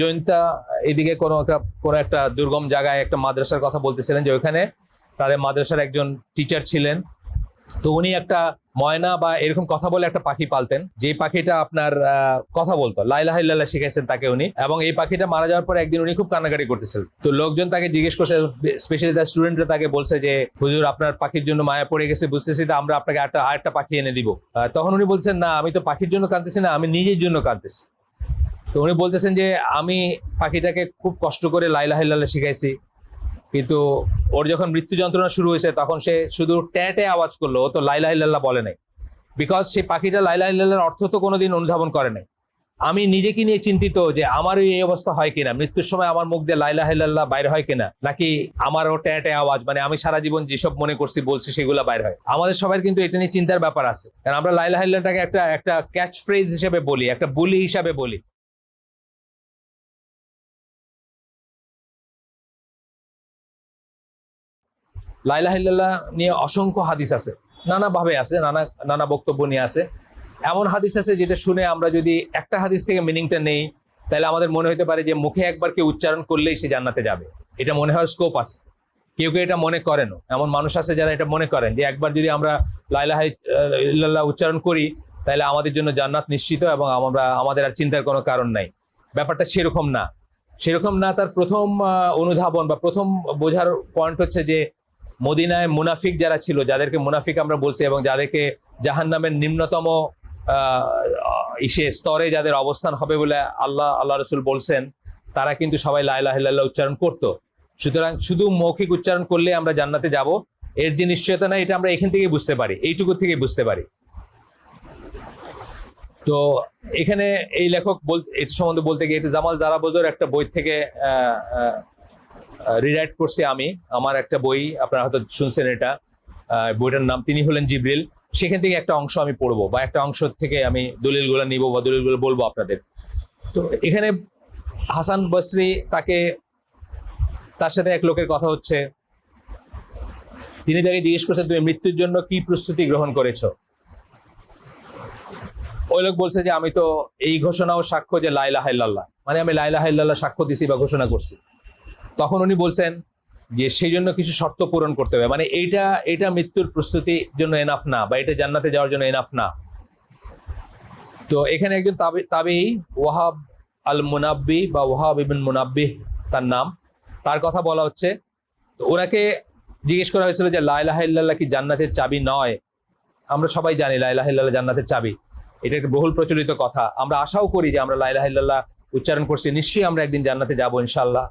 জয়ন্তা, এদিকে কোনো একটা কোনো একটা দুর্গম জায়গায় একটা মাদ্রাসার কথা বলতেছিলেন যে ওখানে তাদের মাদ্রাসার একজন টিচার ছিলেন। তো উনি একটা ময়না বা এরকম কথা বলে একটা পাখি পালতেন। যে পাখিটা আপনার কথা বলতো লাইলা হাইল্লাহ শিখাইছেন তাকে উনি। এবং এই পাখিটা মারা যাওয়ার পর একদিন উনি খুব কান্নাকাটি করতেছিলেন তো লোকজন তাকে জিজ্ঞেস করছে স্পেশালি তার স্টুডেন্টরা তাকে বলছে যে, হুজুর, আপনার পাখির জন্য মায়া পড়ে গেছে, বুঝতেছি তো আমরা আপনাকে একটা আরেকটা পাখি এনে দিব। তখন উনি বলছেন, না, আমি তো পাখির জন্য কাঁদতেছি না, আমি নিজের জন্য কাঁদতেছি। তো উনি বলতেছেন যে, আমি পাখিটাকে খুব কষ্ট করে লাইলা হাইল্লাহ শিখাইছি। কিন্তু ওর যখন মৃত্যু যন্ত্রণা শুরু হয়েছে, তখন সে শুধু ট্যাটে আওয়াজ করল। ও তো লাইলা হিল্লাল্লাহ বলে নাই। বিকজ সেই পাখিটা লাইলা হিল্লাল্লাহর অর্থ তো কোনোদিন অনুধাবন করে নাই। আমি নিজেকে নিয়ে চিন্তিত যে আমারও এই অবস্থা হয় কিনা? মৃত্যুর সময় আমার মুখ দিয়ে লাইলা হিল্লাল্লাহ বাইরে হয় কিনা? নাকি আমারও ট্যাটে আওয়াজ মানে আমি সারা জীবন যেসব মনে করছি, বলছি, সেগুলো বাইরে হয়? আমাদের সবার কিন্তু এটা নিয়ে চিন্তার ব্যাপার আছে। কারণ আমরা লাইলা হিল্লাহটাকে একটা একটা ক্যাচ ফ্রেজ হিসেবে বলি, একটা বুলি হিসাবে বলি। লাইলা হিল্লাল্লাহ নিয়ে অসংখ্য হাদিস আছে। নানা ভাবে আছে, নানা নানা বক্তব্য নিয়ে আছে। এমন হাদিস আছে যেটা শুনে আমরা যদি একটা হাদিস থেকে মিনিংটা নেই, তাহলে আমাদের মনে হতে পারে যে মুখে একবার কেউ উচ্চারণ করলেই সে জান্নাতে যাবে। এটা মনে হয় স্কোপ আছে। কেউ কেউ এটা মনে করেন। এমন মানুষ আছে যারা এটা মনে করেন যে একবার যদি আমরা লাইলা ইল্লাল্লাহ উচ্চারণ করি, তাহলে আমাদের জন্য জান্নাত নিশ্চিত এবং আমরা, আমাদের আর চিন্তার কোনো কারণ নাই। ব্যাপারটা সেরকম না। সেরকম না তার প্রথম অনুধাবন বা প্রথম বোঝার পয়েন্ট হচ্ছে যে মদিনায় মুনাফিক যারা ছিল, যাদেরকে মুনাফিক আমরা বলছি এবং যাদেরকে জাহান নামের নিম্নতম ইসে স্তরে যাদের অবস্থান হবে বলে আল্লাহ আল্লাহ রসুল বলছেন, তারা কিন্তু সবাই লাইলাহ উচ্চারণ করতো। সুতরাং শুধু মৌখিক উচ্চারণ করলে আমরা জান্নাতে যাব, এর যে নিশ্চয়তা নাই, এটা আমরা এখান থেকেই বুঝতে পারি, এইটুকু থেকেই বুঝতে পারি। তো এখানে এই লেখক বলতে এটা সম্বন্ধে বলতে গিয়ে এটা জামাল জারাবোজোর একটা বই থেকে রিরাইট করছি আমি। আমার একটা বই, আপনারা হয়তো শুনছেন এটা। বইটার নাম তিনি হলেন জিব্রিল। সেখান থেকে একটা অংশ আমি পড়ব বা একটা অংশ থেকে আমি দলিলগুলো নিব বা দলিলগুলো বলব আপনাদের। তো এখানে হাসান বসরি তাকে, তার সাথে এক লোকের কথা হচ্ছে। তিনি তাকে জিজ্ঞেস করছেন, তুমি মৃত্যুর জন্য কি প্রস্তুতি গ্রহণ করেছ? ওই লোক বলছে যে, আমি তো এই ঘোষণা ও সাক্ষ্য যে লাইলা হাইল্লাহ মানে আমি লাইলা হাইল্লাহ সাক্ষ্য দিছি বা ঘোষণা করছি। তখন উনি বলছেন যে সেই জন্য কিছু শর্ত পূরণ করতে হবে। মানে এইটা এটা মৃত্যুর প্রস্তুতির জন্য এনাফ না বা এটা জান্নাতে যাওয়ার জন্য এনাফ না। তো এখানে একজন তাবি তাবি, ওয়াহাব আল মুনাব্বি বা ওয়াহাব ইবিন মুনাব্বি তার নাম। তার কথা বলা হচ্ছে। তো ওনাকে জিজ্ঞেস করা হয়েছিল যে লাইলাহ ইল্লাল্লাহ কি জান্নাতের চাবি নয়? আমরা সবাই জানি লাইলাহ ইল্লাল্লাহ জান্নাতের চাবি। এটা একটা বহুল প্রচলিত কথা। আমরা আশাও করি যে আমরা লাইলাহ ইল্লাল্লাহ উচ্চারণ করছি। নিশ্চয়ই আমরা একদিন জান্নাতে যাব ইনশাল্লাহ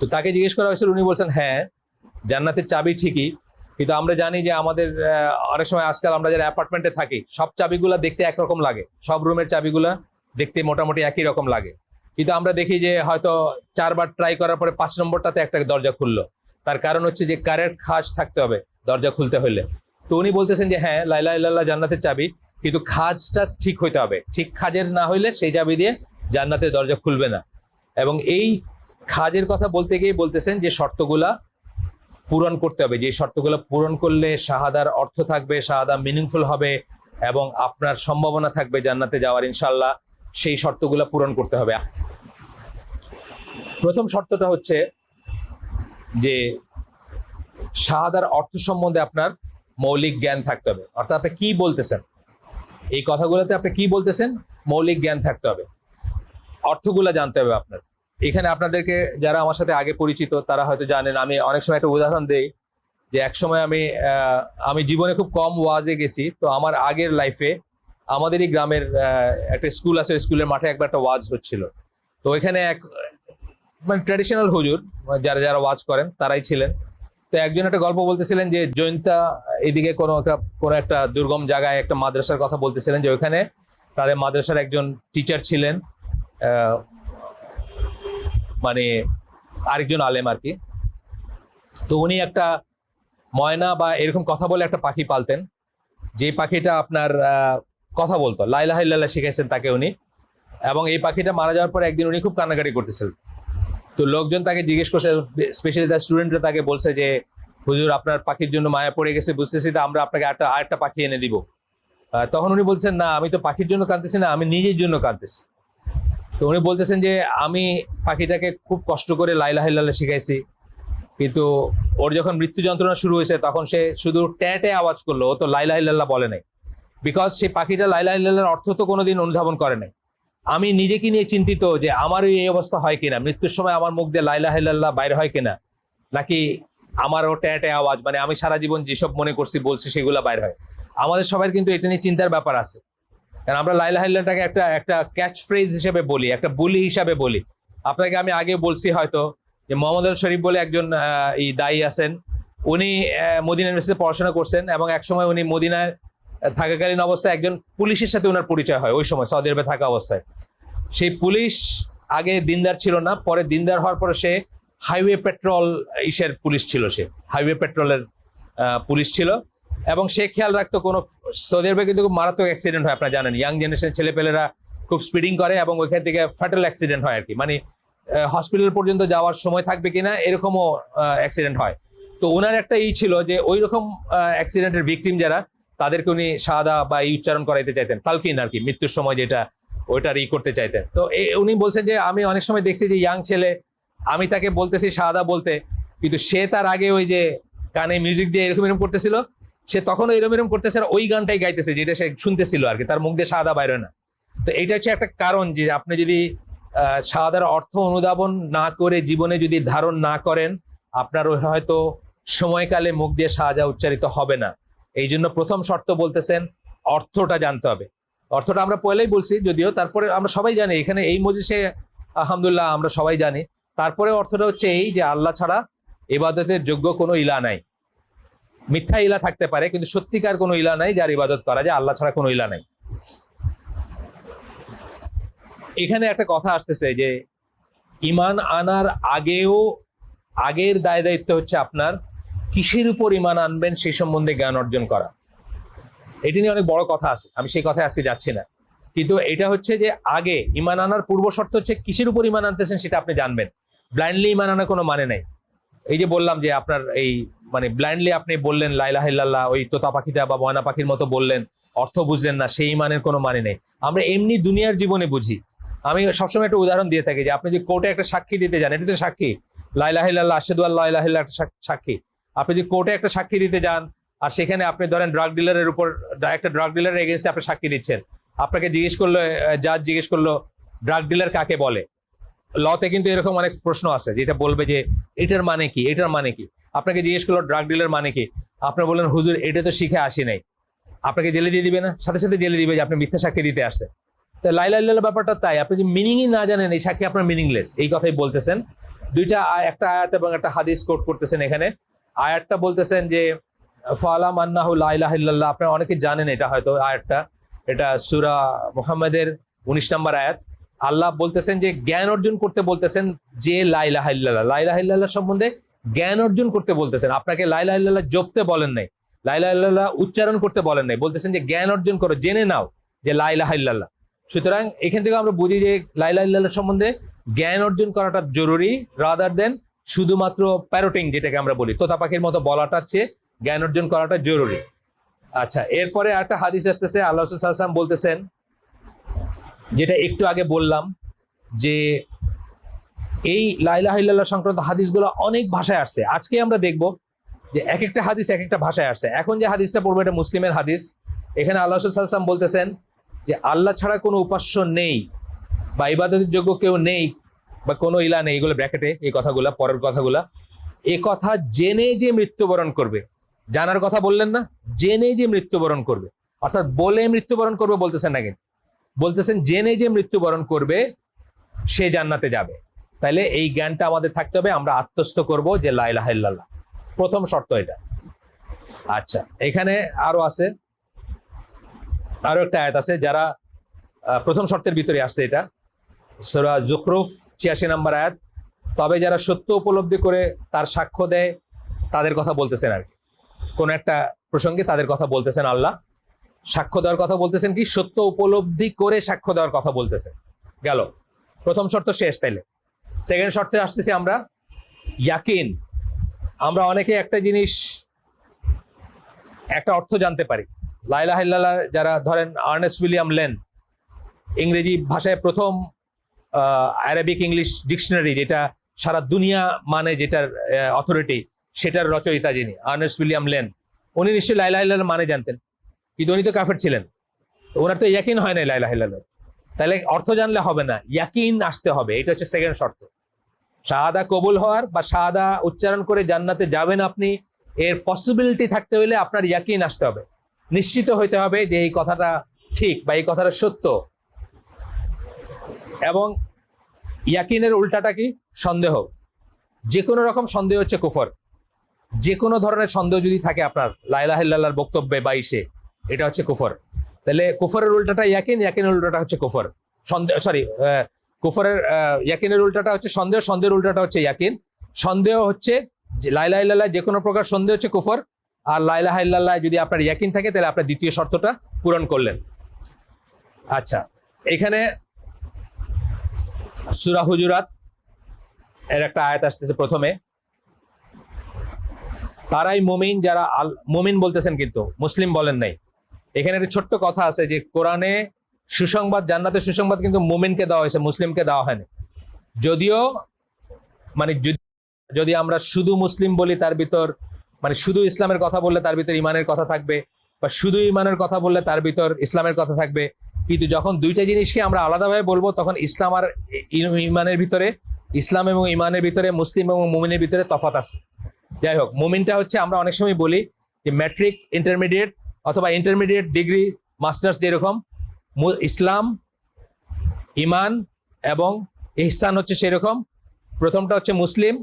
তো তাকে জিজ্ঞেস করা হয়েছিল, উনি বলছেন হ্যাঁ জান্নাতের চাবি ঠিকই, কিন্তু আমরা জানি যে আমাদের অনেক সময় আজকাল আমরা যারা অ্যাপার্টমেন্টে থাকি, সব চাবিগুলা দেখতে একরকম লাগে, সব রুমের চাবিগুলা দেখতে মোটামুটি একই রকম লাগে। কিন্তু আমরা দেখি যে হয়তো চারবার ট্রাই করার পরে পাঁচ নম্বরটাতে একটা দরজা খুললো। তার কারণ হচ্ছে যে কারেন্ট খাজ থাকতে হবে দরজা খুলতে হলে। তো উনি বলতেছেন যে হ্যাঁ লাইলা ইল্লাল্লাহ জান্নাতের চাবি, কিন্তু খাজটা ঠিক হইতে হবে। ঠিক খাজের না হইলে সেই চাবি দিয়ে জান্নাতের দরজা খুলবে না। এবং এই খাজের কথা বলতে গিয়ে বলতেছেন যে শর্তগুলা পূরণ করতে হবে। যে শর্তগুলো পূরণ করলে শাহাদার অর্থ থাকবে, শাহাদা মিনিংফুল হবে এবং আপনার সম্ভাবনা থাকবে জান্নাতে যাওয়ার ইনশাল্লাহ সেই শর্তগুলো পূরণ করতে হবে। প্রথম শর্তটা হচ্ছে যে শাহাদার অর্থ সম্বন্ধে আপনার মৌলিক জ্ঞান থাকতে হবে। অর্থাৎ আপনি কি বলতেছেন? এই কথাগুলোতে আপনি কি বলতেছেন? মৌলিক জ্ঞান থাকতে হবে। অর্থগুলা জানতে হবে আপনার। এখানে আপনাদেরকে যারা আমার সাথে আগে পরিচিত, তারা হয়তো জানেন, আমি অনেক সময় একটা উদাহরণ দেই যে এক সময় আমি আমি জীবনে খুব কম ওয়াজে গেছি। তো আমার আগের লাইফে আমাদেরই গ্রামের একটা স্কুল আছে স্কুলের মাঠে একবার একটা ওয়াজ হচ্ছিল। তো ওইখানে এক মানে ট্র্যাডিশনাল হুজুর, যারা যারা ওয়াজ করেন, তারাই ছিলেন। তো একজন একটা গল্প বলতেছিলেন যে জয়ন্তা এদিকে কোনো একটা কোনো একটা দুর্গম জায়গায় একটা মাদ্রাসার কথা বলতেছিলেন যে, ওইখানে তাদের মাদ্রাসার একজন টিচার ছিলেন আরেকজন আলেম আর কি। তো উনি একটা ময়না বা এরকম কথা বলে একটা পাখি পালতেন। যে পাখিটা আপনার কথা বলতো। লাইলা হাইল্লাহ শিখাইছেন তাকে উনি। এবং এই পাখিটা মারা যাওয়ার পর একদিন উনি খুব কান্নাকাটি করতেছিলেন তো লোকজন তাকে জিজ্ঞেস করছে স্পেশালি তার স্টুডেন্টরা তাকে বলছে যে, হুজুর, আপনার পাখির জন্য মায়া পড়ে গেছে, বুঝতেছি তো আমরা আপনাকে একটা আরেকটা পাখি এনে দিব। তখন উনি বলছেন, না, আমি তো পাখির জন্য কাঁদতেছি না, আমি নিজের জন্য কাঁদতেছি। তো উনি বলতেছেন যে, আমি পাখিটাকে খুব কষ্ট করে লাইলা হাইলাল্লাহ শিখাইছি। কিন্তু ওর যখন মৃত্যু যন্ত্রণা শুরু হয়েছে, তখন সে শুধু ট্যাটে আওয়াজ করল। ও তো লাইলা হাইলাল্লাহ বলে নাই। বিকজ সেই পাখিটা লাইলা হাইলাল্লাহর অর্থ তো কোনোদিন অনুধাবন করে নাই। আমি নিজেকে নিয়ে চিন্তিত যে আমারও এই অবস্থা হয় কিনা? মৃত্যুর সময় আমার মুখ দিয়ে লাইলা হাইলাল্লাহ বাইরে হয় কিনা? নাকি আমারও ট্যাটে আওয়াজ? মানে আমি সারা জীবন যেসব মনে করছি, বলছি, সেগুলো বাইরে হয়। আমাদের সবার কিন্তু এটা নিয়ে চিন্তার ব্যাপার আছে। কারণ আমরা লাইলা হাইলাটাকে একটা একটা ক্যাচ ফ্রেজ হিসেবে বলি, একটা বুলি হিসাবে বলি। আপনাকে আমি আগে বলছি হয়তো যে মোহাম্মদ আল শরীফ বলে একজন এই দায়ী আছেন। উনি মদিনা ইউনিভার্সিটিতে পড়াশোনা করছেন এবং একসময় উনি মদিনায় থাকাকালীন অবস্থায় একজন পুলিশের সাথে ওনার পরিচয় হয়, ওই সময়, সৌদি আরবে থাকা অবস্থায়। সেই পুলিশ আগে দিনদার ছিল না, পরে দিনদার হওয়ার পরে সে হাইওয়ে পেট্রোল ইসের পুলিশ ছিল সে হাইওয়ে পেট্রোলের পুলিশ ছিল। এবং সে খেয়াল রাখতো কোনো সৌদি আরবে কিন্তু মারাত্মক অ্যাক্সিডেন্ট হয়, আপনারা জানেন। ইয়াং জেনারেশন ছেলেপেলেরা খুব স্পিডিং করে এবং ওইখান থেকে ফ্যাটাল অ্যাক্সিডেন্ট হয় আর কি মানে হসপিটাল পর্যন্ত যাওয়ার সময় থাকবে কিনা এরকমও অ্যাক্সিডেন্ট হয়। তো ওনার একটা ই ছিল যে ওই রকম অ্যাক্সিডেন্টের ভিকটিম যারা, তাদেরকে উনি সাদা বা ই উচ্চারণ করাইতে চাইতেন। তালকিন আর কি মৃত্যুর সময় যেটা, ওইটার ই করতে চাইতেন। তো উনি বলছেন যে, আমি অনেক সময় দেখছি যে ইয়াং ছেলে, আমি তাকে বলতেছি সাদা বলতে, কিন্তু সে তার আগে ওই যে, কানে মিউজিক দিয়ে এরকম এরকম করতেছিল সে তখন এরম এরম করতেছে ওই গানটাই গাইতেছে যেটা সে শুনতেছিল আর কি, তার মুখ দিয়ে সাদা বাইরে না। তো এইটা হচ্ছে একটা কারণ যে আপনি যদি সাদার অর্থ অনুধাবন না করে জীবনে যদি ধারণ না করেন আপনার হয়তো সময়কালে মুখ দিয়ে সাজা উচ্চারিত হবে না। এই জন্য প্রথম শর্ত বলতেছেন অর্থটা জানতে হবে। অর্থটা আমরা পয়লাই বলছি, যদিও তারপরে আমরা সবাই জানি, এখানে এই মজিষে আলহামদুলিল্লাহ আমরা সবাই জানি। তারপরে অর্থটা হচ্ছে এই যে আল্লাহ ছাড়া এবাদতের যোগ্য কোনো ইলা নাই। মিথ্যা ইলা থাকতে পারে, কিন্তু সত্যিকার কোনো ইলা নাই যার ইবাদত করা যায়। আল্লাহ ছাড়া কোনো ইলা নাই। এখানে একটা কথা আসতেছে যে, ইমান আনার আগেও, আগের দায় দায়িত্ব হচ্ছে আপনার কিসের উপর ইমান আনবেন সেই সম্বন্ধে জ্ঞান অর্জন করা। এটি নিয়ে অনেক বড় কথা আছে, আমি সেই কথায় আজকে যাচ্ছি না। কিন্তু এটা হচ্ছে যে, আগে ইমান আনার পূর্ব শর্ত হচ্ছে কিসের উপর ইমান আনতেছেন সেটা আপনি জানবেন। ব্লাইন্ডলি ইমান আনার কোনো মানে নাই। এই যে বললাম যে, আপনার এই মানে ব্লাইন্ডলি আপনি বললেন লাইলা হিল্লাল্লাহ ওই তোতা পাখিটা বা ময়না পাখির মতো বললেন, অর্থ বুঝলেন না, সেই মানের কোনো মানে নেই। আমরা এমনি দুনিয়ার জীবনে বুঝি। আমি সবসময় একটা উদাহরণ দিয়ে থাকি যে, আপনি যে কোর্টে একটা সাক্ষী দিতে যান এটা তো সাক্ষী। লাইলা হিল্লাল্লাহ আশেদু আল্লাহ ইলাহিল্লাহ একটা সাক- সাক্ষী। আপনি যদি কোর্টে একটা সাক্ষী দিতে যান, আর সেখানে আপনি ধরেন ড্রাগ ডিলারের উপর, একটা ড্রাগ ডিলারের এগেনস্টে আপনি সাক্ষী দিচ্ছেন। আপনাকে জিজ্ঞেস করল জাজ জিজ্ঞেস করল ড্রাগ ডিলার কাকে বলে? লতে কিন্তু এরকম অনেক প্রশ্ন আছে, যেটা বলবে যে, এটার মানে কি? এটার মানে কি? আপনাকে জিজ্ঞেস করল ড্রাগ ডিলার মানে কি? আপনি বললেন, হুজুর, এটা তো শিখে আসি নাই। আপনাকে জেলে দিয়ে দিবে না? সাথে সাথে জেলে দিবে যে আপনি মিথ্যা সাক্ষী দিতে আসছেন। তো লাইলা ব্যাপারটা তাই। আপনি যদি মিনিংই না জানেন, এই সাক্ষী আপনার মিনিংলেস এই কথাই বলতেছেন। দুইটা একটা আয়াত এবং একটা হাদিস কোট করতেছেন এখানে। আয়াতটা বলতেছেন যে ফালা মান্নাহু লাইলাহ ইল্লাল্লাহ। আপনারা অনেকে জানেন এটা হয়তো, আয়াতটা। এটা সুরা মুহাম্মাদের উনিশ নম্বর আয়াত। আল্লাহ বলতেছেন যে, জ্ঞান অর্জন করতে বলতেছেন যে লাইলাহ ইল্লাল্লাহ। লাইলাহ ইল্লাল্লাহ সম্বন্ধে জ্ঞান অর্জন করতে বলতেছেন। আপনাকে ইল্লাল্লাহ জপতে বলেন নাই। ইল্লাল্লাহ উচ্চারণ করতে বলেন নাই। বলতেছেন যে, জ্ঞান অর্জন করো, জেনে নাও যে লাইলাহ ইল্লাল্লাহ সুতরাং এখান থেকে আমরা বুঝি যে, লাইলাহ ইল্লাল্লাহ সম্বন্ধে জ্ঞান অর্জন করাটা জরুরি। রাদার দেন শুধুমাত্র প্যারোটিং, যেটাকে আমরা বলি। তোতা পাখির মতো বলাটার চেয়ে জ্ঞান অর্জন করাটা জরুরি। আচ্ছা এরপরে একটা হাদিস আসতেছে। আল্লাহ বলতেছেন, যেটা একটু আগে বললাম, যে এই লাইলাহ ইল্লাল্লাহ সংক্রান্ত হাদিসগুলো অনেক ভাষায় আসছে। আজকে আমরা দেখব যে এক একটা হাদিস এক একটা ভাষায় আসছে। এখন যে হাদিসটা পড়ব, এটা মুসলিমের হাদিস। এখানে আল্লাহ সাল্লাম বলতেছেন যে, আল্লাহ ছাড়া কোনো উপাস্য নেই বা ইবাদতের যোগ্য কেউ নেই বা কোনো ইলা নেই। এগুলো ব্র্যাকেটে এই কথাগুলা, পরের কথাগুলা। এ কথা জেনে যে মৃত্যুবরণ করবে। জানার কথা বললেন না, জেনে যে মৃত্যুবরণ করবে। অর্থাৎ বলে মৃত্যুবরণ করবে বলতেছেন না কিন্তু। বলতেছেন, জেনে যে মৃত্যুবরণ করবে, সে জান্নাতে যাবে। তাইলে এই জ্ঞানটা আমাদের থাকতে হবে, আমরা আত্মস্থ করব যে লাইলাহ প্রথম শর্ত এটা। আচ্ছা এখানে আরও আছে, আরও একটা আয়াত আছে, যারা প্রথম শর্তের ভিতরে আসছে এটা। সোরা জুখরুফ, ছিয়াশি নম্বর আয়াত। তবে যারা সত্য উপলব্ধি করে তার সাক্ষ্য দেয়, তাদের কথা বলতেছেন আর কি। কোন একটা প্রসঙ্গে তাদের কথা বলতেছেন আল্লাহ। সাক্ষ্য দেওয়ার কথা বলতেছেন কি? সত্য উপলব্ধি করে সাক্ষ্য দেওয়ার কথা বলতেছেন। গেল। প্রথম শর্ত শেষ তাইলে। সেকেন্ড শর্তে আসতেছি আমরা। ইয়াকিন আমরা অনেকে একটা জিনিস, একটা অর্থ জানতে পারি। লাইলা হাইল্লাহ যারা ধরেন আর্নেস্ট উইলিয়াম লেন ইংরেজি ভাষায় প্রথম অ্যারাবিক ইংলিশ ডিকশনারি যেটা সারা দুনিয়া মানে যেটার অথরিটি সেটার রচয়িতা যিনি আর্নেস্ট উইলিয়াম লেন উনি নিশ্চয়ই লাইলা হিল্লার মানে জানতেন। কিন্তু উনি তো কাফের ছিলেন। ওনার তো ইয়াকিন হয় নাই লাইলা হিল্লার তাহলে অর্থ জানলে হবে না, ইয়াকিন আসতে হবে, এটা হচ্ছে সেকেন্ড শর্ত। শাহাদা কবুল হওয়ার বা শাহাদা উচ্চারণ করে জান্নাতে যাবেন আপনি, এর পসিবিলিটি থাকতে হলে আপনার ইয়াকিন আসতে হবে। নিশ্চিত হইতে হবে যে এই কথাটা ঠিক বা এই কথাটা সত্য। এবং ইয়াকিনের উল্টাটা কি? সন্দেহ। যে কোনো রকম সন্দেহ হচ্ছে কুফর। যে কোনো ধরনের সন্দেহ যদি থাকে আপনার লাইলাহিল্লাহর বক্তব্যে বা ইসে, এটা হচ্ছে কুফর। তাহলে কুফরের উল্টাটা ইয়াকিন, ইয়াকিনের উল্টাটা হচ্ছে কুফর। সন্দেহ সরি কুফরের ইয়াকিনের উল্টাটা হচ্ছে সন্দেহ, সন্দেহের উল্টাটা হচ্ছে ইয়াকিন। সন্দেহ হচ্ছে লাইলা ইল্লাল্লাহ যে কোনো প্রকার সন্দেহ হচ্ছে কুফর। আর লাইলাহ ইল্লাল্লাহ যদি আপনার ইয়াকিন থাকে, তাহলে আপনার দ্বিতীয় শর্তটা পূরণ করলেন। আচ্ছা এখানে সুরা হুজুরাত এর একটা আয়াত আসতেছে প্রথমে। তারাই মুমিন যারা আল, মুমিন বলতেছেন কিন্তু, মুসলিম বলেন নাই। এখানে একটা ছোট্ট কথা আছে যে কোরআনে সুসংবাদ, জান্নাতের সুসংবাদ কিন্তু মুমিনকে দেওয়া হয়েছে, মুসলিমকে দেওয়া হয়নি। যদিও মানে যদি- আমরা শুধু মুসলিম বলি, তার ভিতর মানে শুধু ইসলামের কথা বললে তার ভিতর ইমানের কথা থাকবে, বা শুধু ইমানের কথা বললে তার ভিতর ইসলামের কথা থাকবে, কিন্তু যখন দুইটা জিনিসকে আমরা আলাদাভাবে বলব, তখন ইসলাম আর ইমানের ভিতরে, ইসলাম এবং ইমানের ভিতরে, মুসলিম এবং মুমিনের ভিতরে তফাত আছে। যাই হোক, মুমিনটা হচ্ছে, আমরা অনেক সময় বলি যে ম্যাট্রিক ইন্টারমিডিয়েট অথবা ইন্টারমিডিয়েট ডিগ্রি মাস্টার্স যেরকম ইসলাম, ইমান এবং ইহসান হচ্ছে সেরকম। প্রথমটা হচ্ছে মুসলিম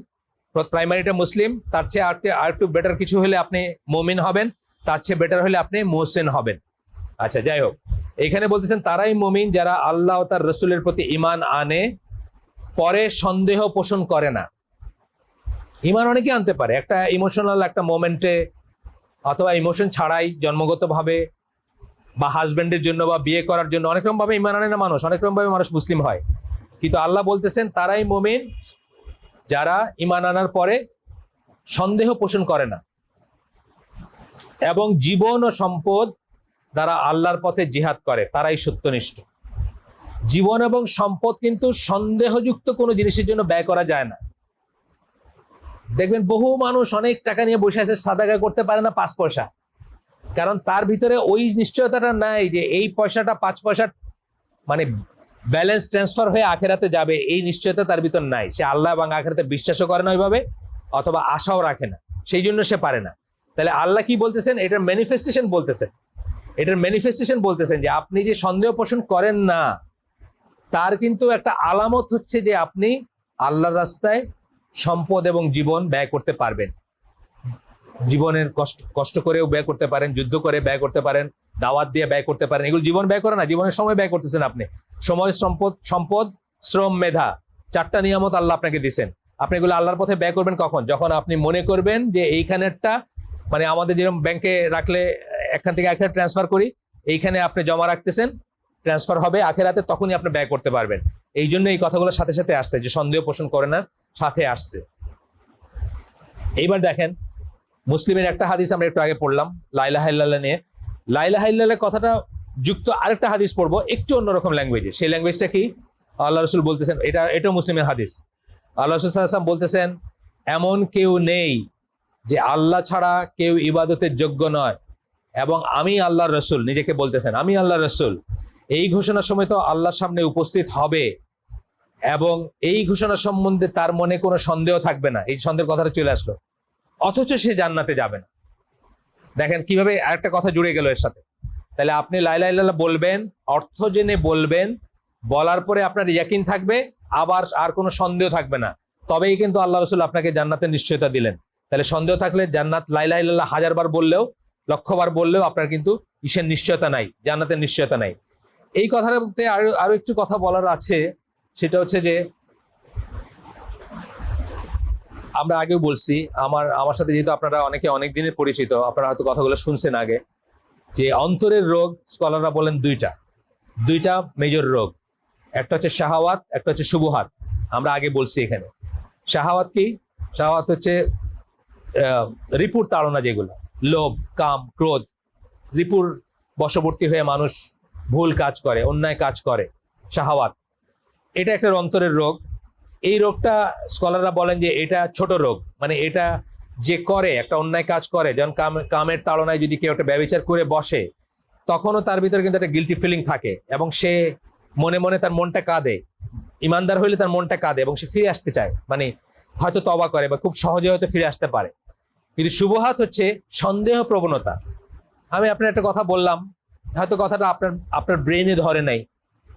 প্রাইমারিটা মুসলিম, তার চেয়ে আর আর একটু বেটার কিছু হলে আপনি মুমিন হবেন, তার চেয়ে বেটার হলে আপনি মুহসেন হবেন। আচ্ছা যাই হোক। এখানে বলতেছেন, তারাই মুমিন যারা আল্লাহ তার রসুলের প্রতি ইমান আনে, পরে সন্দেহ পোষণ করে না। ইমান অনেকে আনতে পারে। একটা ইমোশনাল একটা মোমেন্টে অথবা ইমোশন ছাড়াই জন্মগতভাবে বা হাজবেন্ডের জন্য বা বিয়ে করার জন্য অনেক রকম ভাবে ইমান আনে না মানুষ, অনেক রকম ভাবে মানুষ মুসলিম হয়। কিন্তু আল্লাহ বলতেছেন, তারাই মুমিন যারা ইমান আনার পরে সন্দেহ পোষণ করে না। এবং জীবন ও সম্পদ দ্বারা আল্লাহর পথে জিহাদ করে, তারাই সত্যনিষ্ঠ। জীবন এবং সম্পদ কিন্তু সন্দেহযুক্ত কোনো জিনিসের জন্য ব্যয় করা যায় না। দেখবেন বহু মানুষ অনেক টাকা নিয়ে বসে আছে সাদাগা করতে পারে না পাঁচ পয়সা। কারণ তার ভিতরে ওই নিশ্চয়তাটা নাই যে এই পয়সাটা পাঁচ পয়সা মানে ব্যালেন্স ট্রান্সফার হয়ে আখেরাতে যাবে, এই নিশ্চয়তা তার ভিতর নাই। সে আল্লাহ এবং আখেরাতে বিশ্বাসও করে না ওইভাবে, অথবা আশাও রাখে না। সেই জন্য সে পারে না। তাহলে আল্লাহ কি বলতেছেন? এটার ম্যানিফেস্টেশন বলতেছেন এটার ম্যানিফেস্টেশন বলতেছেন যে আপনি যে সন্দেহ পোষণ করেন না, তার কিন্তু একটা আলামত হচ্ছে যে আপনি আল্লাহর রাস্তায় সম্পদ এবং জীবন ব্যয় করতে পারবেন। জীবনের কষ্ট কষ্ট করেও ব্যয় করতে পারেন, যুদ্ধ করে ব্যয় করতে পারেন, দাওয়াত দিয়ে ব্যয় করতে পারেন। এগুলো জীবন ব্যয় করে না, জীবনের সময় ব্যয় করতেছেন আপনি। সময়, সম্পদ সম্পদ, শ্রম, মেধা, চারটা নিয়ামত আল্লাহ আপনাকে দিচ্ছেন আপনি এগুলো আল্লাহর পথে ব্যয় করবেন কখন? যখন আপনি মনে করবেন যে এইখানেরটা মানে আমাদের যেরকম ব্যাংকে রাখলে এখান থেকে এখানে ট্রান্সফার করি, এইখানে আপনি জমা রাখতেছেন ট্রান্সফার হবে আখের আখেরাতে তখনই আপনি ব্যয় করতে পারবেন। এই জন্য এই কথাগুলোর সাথে সাথে আসছে যে সন্দেহ পোষণ করে না। সাথে আসছে। এইবার দেখেন, মুসলিমের একটা হাদিস আমরা একটু আগে পড়লাম লাইলা হাইল্লাহ নিয়ে। লাইলা হাইল্লাহ কথাটা যুক্ত আরেকটা হাদিস পড়ব, একটু অন্যরকম ল্যাঙ্গুয়েজে সেই ল্যাঙ্গুয়েজটা কি? আল্লাহ রসুল বলতেছেন, এটা, এটাও মুসলিমের হাদিস। আল্লাহ রসুল সাল্লাম বলতেছেন, এমন কেউ নেই যে আল্লাহ ছাড়া কেউ ইবাদতের যোগ্য নয়। এবং আমি আল্লাহর রসুল, নিজেকে বলতেছেন, আমি আল্লাহর রসুল। এই ঘোষণার সময় তো আল্লাহর সামনে উপস্থিত হবে। এবং এই ঘোষণা সম্বন্ধে তার মনে কোনো সন্দেহ থাকবে না। এই সন্দেহের কথাটা চলে আসলো। অথচ সে জান্নাতে যাবে না। দেখেন কীভাবে আরেকটা কথা জুড়ে গেল এর সাথে। তাহলে আপনি লাইলা বলবেন, অর্থ জেনে বলবেন, বলার পরে আপনার ইয়াকিন থাকবে, আবার আর কোনো সন্দেহ থাকবে না। তবেই কিন্তু আল্লাহ রসুল আপনাকে জান্নাতের নিশ্চয়তা দিলেন। তাহলে সন্দেহ থাকলে জান্নাত লাইলা হাজারবার বললেও, লক্ষবার বললেও আপনার কিন্তু ইসের নিশ্চয়তা নাই, জান্নাতের নিশ্চয়তা নাই। এই কথাটাতে আরও আরও একটু কথা বলার আছে। সেটা হচ্ছে যে আমরা আগেও বলছি, আমার আমার সাথে যেহেতু আপনারা অনেকে অনেক দিনের পরিচিত, আপনারা হয়তো কথাগুলো শুনছেন আগে, যে অন্তরের রোগ স্কলাররা বলেন দুইটা। দুইটা মেজর রোগ। একটা হচ্ছে শাহাওয়াত, একটা হচ্ছে শুভহাত আমরা আগে বলছি এখানে। শাহাওয়াত কি? শাহাওয়াত হচ্ছে রিপুর তাড়না যেগুলো। লোভ, কাম, ক্রোধ। রিপুর বশবর্তী হয়ে মানুষ ভুল কাজ করে, অন্যায় কাজ করে। শাহাওয়াত। এটা একটা অন্তরের রোগ। এই রোগটা স্কলাররা বলেন যে এটা ছোট রোগ। মানে এটা যে করে, একটা অন্যায় কাজ করে, যেমন কাম কামের তাড়নায় যদি কেউ একটা ব্যবচার করে বসে, তখনও তার ভিতরে কিন্তু একটা গিলটি ফিলিং থাকে এবং সে মনে মনে তার মনটা কাঁদে। ইমানদার হইলে তার মনটা কাঁদে এবং সে ফিরে আসতে চায়। মানে হয়তো তবা করে বা খুব সহজে হয়তো ফিরে আসতে পারে। কিন্তু শুভহাত হচ্ছে সন্দেহ প্রবণতা। আমি আপনার একটা কথা বললাম। হয়তো কথাটা আপনার আপনার ব্রেনে ধরে নাই।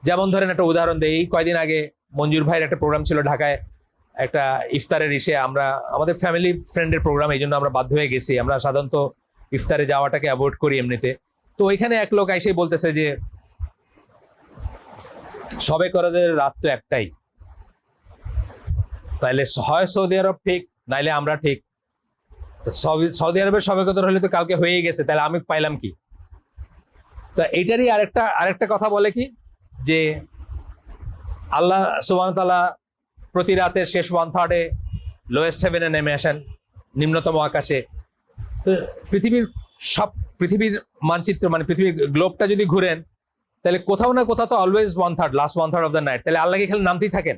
যেমন ধরেন একটা উদাহরণ দেই এই কয়দিন আগে মঞ্জুর ভাইয়ের একটা প্রোগ্রাম ছিল ঢাকায়। একটা ইফতারের ইসে আমরা, আমাদের ফ্যামিলি ফ্রেন্ডের প্রোগ্রাম এই জন্য আমরা বাধ্য হয়ে গেছি। আমরা সাধারণত ইফতারে যাওয়াটাকে অ্যাভয়েড করি এমনিতে। তো ওইখানে এক লোক এসে বলতেছে যে, সবে করাদের রাত তো একটাই। তাইলে হয় সৌদি আরব ঠিক, নাইলে আমরা ঠিক। সৌদি আরবের সবে কদর হলে তো কালকে হয়েই গেছে তাহলে আমি পাইলাম কি? তা এইটারই আরেকটা আরেকটা কথা বলে কি? যে আল্লাহ সুবান তালা প্রতি রাতের শেষ ওয়ান থার্ডে লোয়েস্ট হেভেনে নেমে আসেন, নিম্নতম আকাশে। তো পৃথিবীর সব, পৃথিবীর মানচিত্র মানে পৃথিবীর গ্লোবটা যদি ঘুরেন, তাহলে কোথাও না কোথাও তো always one third last one third of the night তাহলে আল্লাহকে খেলে নামতেই থাকেন।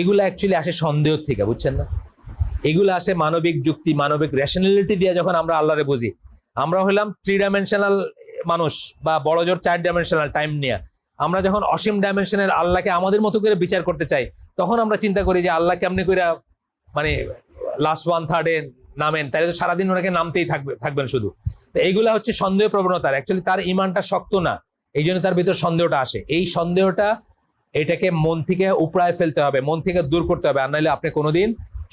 এগুলো অ্যাকচুয়ালি আসে সন্দেহ থেকে, বুঝছেন না? এগুলো আসে মানবিক যুক্তি, মানবিক রেশনালিটি দিয়ে যখন আমরা আল্লাহরে বুঝি। আমরা হলাম থ্রি ডাইমেনশনাল মানুষ বা বড় জোর চার ডাইমেনশনাল টাইম নিয়ে। আমরা যখন অসীম ডাইমেনশনের আল্লাহকে আমাদের মতো করে বিচার করতে চাই, তখন আমরা চিন্তা করি যে আল্লাহ কেমনি করে মানে লাস্ট ওয়ান থার্ডে নামেন। তাহলে তো সারাদিন ওনাকে নামতেই থাকবে, থাকবেন শুধু। তো এইগুলা হচ্ছে সন্দেহ প্রবণতার। অ্যাকচুয়ালি তার ইমানটা শক্ত না। এই জন্য তার ভিতর সন্দেহটা আসে। এই সন্দেহটা এটাকে মন থেকে উপড়ায় ফেলতে হবে, মন থেকে দূর করতে হবে। আর নাহলে আপনি কোনোদিন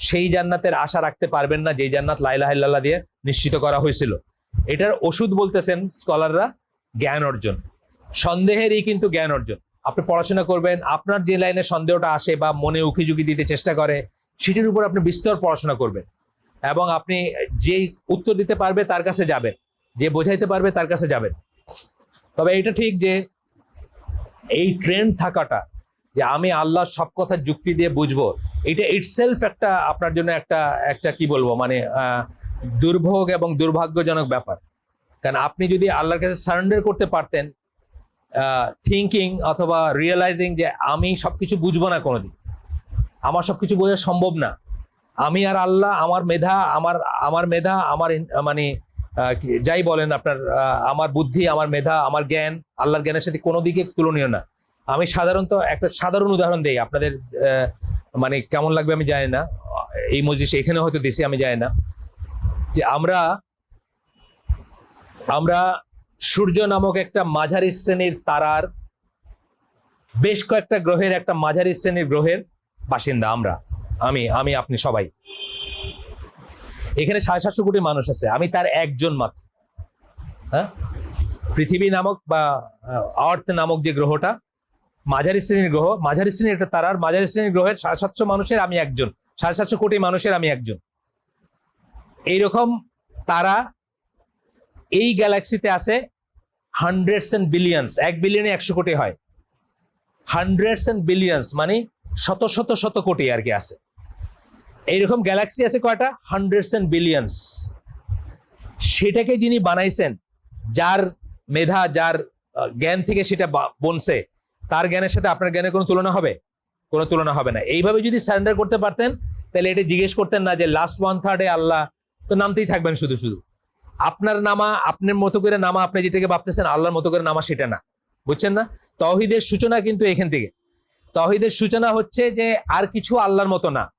সেই জান্নাতের আশা রাখতে পারবেন না, যেই জান্নাত লাইলা হাল্লাহ দিয়ে নিশ্চিত করা হয়েছিল। এটার ওষুধ বলতেছেন স্কলাররা জ্ঞান অর্জন। সন্দেহেরই কিন্তু জ্ঞান অর্জন। আপনি পড়াশোনা করবেন, আপনার যে লাইনে সন্দেহটা আসে বা মনে উকিঝুঁকি দিতে চেষ্টা করে, সেটির উপর আপনি বিস্তর পড়াশোনা করবেন। এবং আপনি যেই উত্তর দিতে পারবে তার কাছে যাবেন, যে বোঝাইতে পারবে তার কাছে যাবেন। তবে এটা ঠিক যে এই ট্রেন্ড থাকাটা, যে আমি আল্লাহর সব কথা যুক্তি দিয়ে বুঝব, এটা ইটসেলফ একটা আপনার জন্য একটা একটা কি বলব মানে দুর্ভোগ এবং দুর্ভাগ্যজনক ব্যাপার। কারণ আপনি যদি আল্লাহর কাছে সারেন্ডার করতে পারতেন থিঙ্কিং অথবা রিয়েলাইজিং যে আমি সব কিছু বুঝব না কোনোদিন। আমার সব কিছু বোঝা সম্ভব না। আমি আর আল্লাহ, আমার মেধা, আমার আমার মেধা, আমার মানে যাই বলেন আপনার আমার বুদ্ধি, আমার মেধা, আমার জ্ঞান, আল্লাহর জ্ঞানের সাথে কোনো দিকে তুলনীয় না। আমি সাধারণত একটা সাধারণ উদাহরণ দিই, আপনাদের মানে কেমন লাগবে আমি জানি না। এই মসজিদ এখানে হয়তো দিছি, আমি জানি না। যে আমরা আমরা সূর্য নামক একটা মাঝারি শ্রেণির তারার বেশ কয়েকটা গ্রহের একটা মাঝারি শ্রেণির গ্রহের বাসিন্দা আমরা। আমি আমি, আপনি সবাই। এখানে সাড়ে সাতশো কোটি মানুষ আছে। আমি তার একজন মাত্র। হ্যাঁ? পৃথিবী নামক বা আর্থ নামক যে গ্রহটা, মাঝারি শ্রেণির গ্রহ, মাঝারি শ্রেণির একটা তারার মাঝারি শ্রেণির গ্রহের সাড়ে সাতশো মানুষের আমি একজন। সাড়ে সাতশো কোটি মানুষের আমি একজন। এইরকম তারা এই গ্যালাক্সিতে আছে হান্ড্রেডস অ্যান্ড বিলিয়ন্স এক বিলিয়নে একশো কোটি হয়। হান্ড্রেডস অ্যান্ড বিলিয়ন্স মানে শত শত শত কোটি আর কি আছে। এইরকম গ্যালাক্সি আছে কয়টা? হান্ড্রেডস অ্যান্ড বিলিয়ন্স সেটাকে যিনি বানাইছেন, যার মেধা, যার জ্ঞান থেকে সেটা বনছে, তার জ্ঞানের সাথে আপনার জ্ঞানের কোনো তুলনা হবে? কোনো তুলনা হবে না। এইভাবে যদি সারেন্ডার করতে পারতেন, তাহলে এটা জিজ্ঞেস করতেন না যে লাস্ট ওয়ান থার্ডে আল্লাহ, তো নামতেই থাকবেন শুধু শুধু। আপনার নামা, আপনার মতো করে নামা, আপনি যেটাকে ভাবতেছেন আল্লাহর মতো করে নামা, সেটা না। বুঝছেন না? তহিদের সূচনা কিন্তু এখান থেকে। তহিদের সূচনা হচ্ছে যে আর কিছু আল্লাহর মতো না।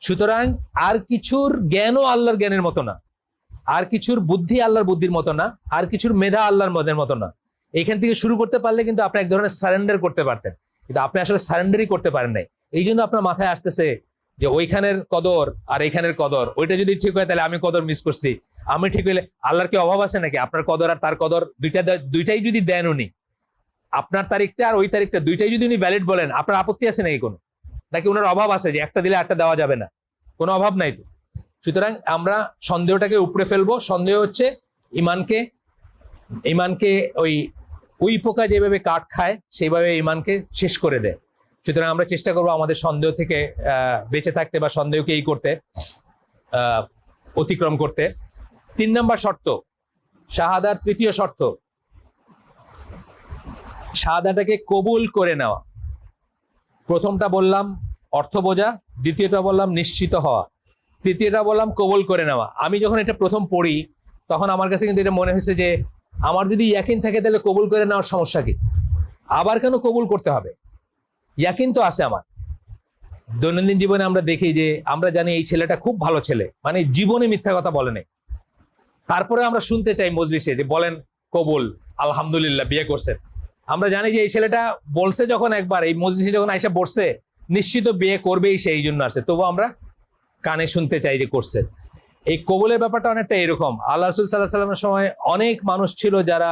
সুতরাং আর কিছুর জ্ঞানও আল্লাহর জ্ঞানের মতো না। আর কিছুর বুদ্ধি আল্লাহর বুদ্ধির মতো না। আর কিছুর মেধা আল্লাহর মদের মতো না। এখান থেকে শুরু করতে পারলে কিন্তু আপনি এক ধরনের সারেন্ডার করতে পারতেন। কিন্তু আপনি আসলে সারেন্ডারই করতে পারেন নাই। এই জন্য আপনার মাথায় আসতেছে যে ওইখানের কদর আর এখানের কদর। ওইটা যদি ঠিক হয় তাহলে আমি কদর মিস করছি। আমি ঠিক হইলে আল্লাহর কি অভাব আছে নাকি? আপনার কদর আর তার কদর দুইটা দুইটাই যদি দেন উনি, আপনার তারিখটা আর ওই তারিখটা দুইটাই যদি উনি ভ্যালিড বলেন, আপনার আপত্তি আছে নাকি কোনো? নাকি ওনার অভাব আছে যে একটা দিলে একটা দেওয়া যাবে না? কোনো অভাব নাই তো? সুতরাং আমরা সন্দেহটাকে উপড়ে ফেলব। সন্দেহ হচ্ছে ইমানকে ইমানকে ওই উই পোকা যেভাবে কাঠ খায়, সেইভাবে ইমানকে শেষ করে দেয়। সুতরাং আমরা চেষ্টা করব আমাদের সন্দেহ থেকে বেঁচে থাকতে বা সন্দেহকে এই করতে অতিক্রম করতে। তিন নম্বর শর্ত, শাহাদার তৃতীয় শর্ত। শাহাদাটাকে কবুল করে নেওয়া। প্রথমটা বললাম অর্থ বোঝা, দ্বিতীয়টা বললাম নিশ্চিত হওয়া। তৃতীয়টা বললাম কবুল করে নেওয়া। আমি যখন এটা প্রথম পড়ি, তখন আমার কাছে কিন্তু এটা মনে হয়েছে যে, আমার যদি ইয়াকিন থাকে তাহলে কবুল করে নেওয়ার সমস্যা কি? আবার কেন কবুল করতে হবে? ইয়াকিন তো আছে আমার। দৈনন্দিন জীবনে আমরা দেখি যে, আমরা জানি এই ছেলেটা খুব ভালো ছেলে। মানে জীবনে মিথ্যা কথা বলে নাই। তারপরে আমরা শুনতে চাই মজলিসে যে বলেন কবুল, আলহামদুলিল্লাহ, বিয়ে করছেন আমরা জানি যে এই ছেলেটা বলছে যখন একবার, এই মজলিসে যখন আইসা বসছে, নিশ্চিত বিয়ে করবেই সেই জন্য আসছে। তবু আমরা কানে শুনতে চাই যে করছে। এই কবুলের ব্যাপারটা অনেকটা এরকম। আল্লাহ রসুল সাল্লাহ সাল্লামের সময় অনেক মানুষ ছিল যারা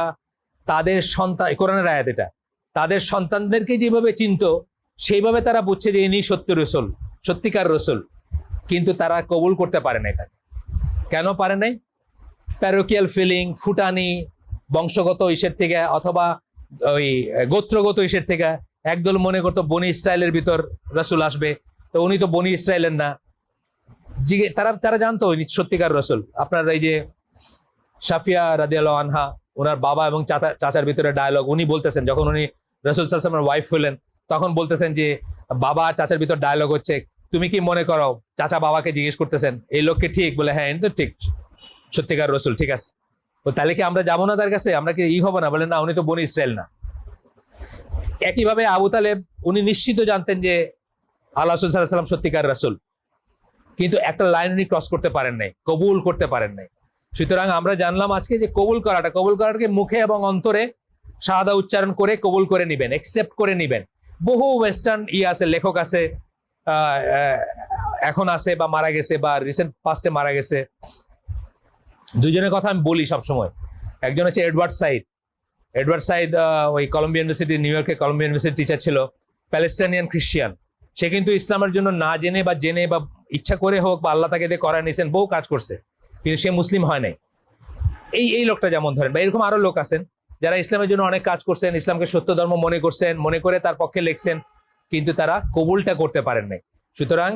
তাদের সন্তান কোরআনের আয়াত এটা, তাদের সন্তানদেরকে যেভাবে চিনত, সেইভাবে তারা বুঝছে যে ইনি সত্য রসুল, সত্যিকার রসুল। কিন্তু তারা কবুল করতে পারে নাই তাকে। কেন পারে নাই? প্যারোকিয়াল ফিলিং, ফুটানি, বংশগত ইসের থেকে অথবা ওই গোত্রগত ইসের থেকে একদল মনে করতো বনি ইসরায়েলের ভিতর রসুল আসবে। তো উনি তো বনি ইসরায়েলের না। জিগে তারা তারা জানতো সত্যিকার রসুল। আপনার এই যে সাফিয়া রাদিয়াল আনহা, ওনার বাবা এবং চাচা, চাচার ভিতরে ডায়লগ উনি বলতেছেন, যখন উনি রসুল সাল্লামের ওয়াইফ হলেন, তখন বলতেছেন যে, বাবা চাচার ভিতর ডায়লগ হচ্ছে, তুমি কি মনে করো, চাচা বাবাকে জিজ্ঞেস করতেছেন, এই লোককে ঠিক? বলে হ্যাঁ তো ঠিক। সত্যিকার রসুল, ঠিক আছে? তো তাহলে কি আমরা যাব না তার কাছে? আমরা কি ই হব না? বলে, না, উনি তো বনি ইসরায়েল না। একইভাবে আবু তালেব, উনি নিশ্চিত জানতেন যে আল্লাহ রসুল সাল্লাহ সাল্লাম সত্যিকার রসুল। কিন্তু একটা লাইন উনি ক্রস করতে পারেন নাই, কবুল করতে পারেন নাই। সুতরাং আমরা জানলাম আজকে যে কবুল করাটা, কবুল করাটাকে মুখে এবং অন্তরে সাদা উচ্চারণ করে কবুল করে নিবেন একসেপ্ট করে নিবেন। বহু ওয়েস্টার্ন ই আছে, লেখক আছে এখন আছে বা মারা গেছে বা রিসেন্ট পাস্টে মারা গেছে। দুজনের কথা আমি বলি সবসময়। একজন হচ্ছে এডওয়ার্ড সাইড এডওয়ার্ড সাইদ ওই কলম্বিয়া ইউনিভার্সিটি, নিউ ইয়র্কে কলম্বিয়া ইউনিভার্সিটি টিচার ছিল, প্যালেস্টাইনিয়ান খ্রিস্টিয়ান সে কিন্তু ইসলামের জন্য না জেনে বা জেনে বা ইচ্ছা করে হোক বা আল্লাহ তাকে দিয়ে করা নিয়েছেন বহু কাজ করছে, কিন্তু সে মুসলিম হয় নাই। এই এই লোকটা যেমন ধরেন, বা এরকম আরও লোক আছেন, যারা ইসলামের জন্য অনেক কাজ করছেন, ইসলামকে সত্য ধর্ম মনে করছেন, মনে করে তার পক্ষে লিখছেন, কিন্তু তারা কবুলটা করতে পারেন নাই। সুতরাং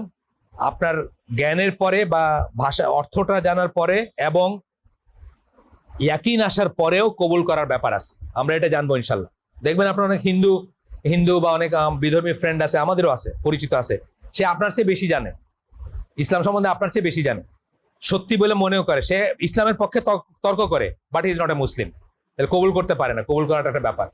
আপনার জ্ঞানের পরে বা ভাষা, অর্থটা জানার পরে এবং ইয়াকিন আসার পরেও কবুল করার ব্যাপার আছে। আমরা এটা জানব ইনশাল্লাহ। দেখবেন আপনার অনেক হিন্দু হিন্দু বা অনেক বিধর্মী ফ্রেন্ড আছে, আমাদেরও আছে, পরিচিত আছে। সে আপনার চেয়ে বেশি জানে। ইসলাম সম্বন্ধে আপনার চেয়ে বেশি জানে। সত্যি বলে মনেও করে। সে ইসলামের পক্ষে তর্ক করে but is not a Muslim তাহলে কবুল করতে পারে না। কবুল করাটা একটা ব্যাপার।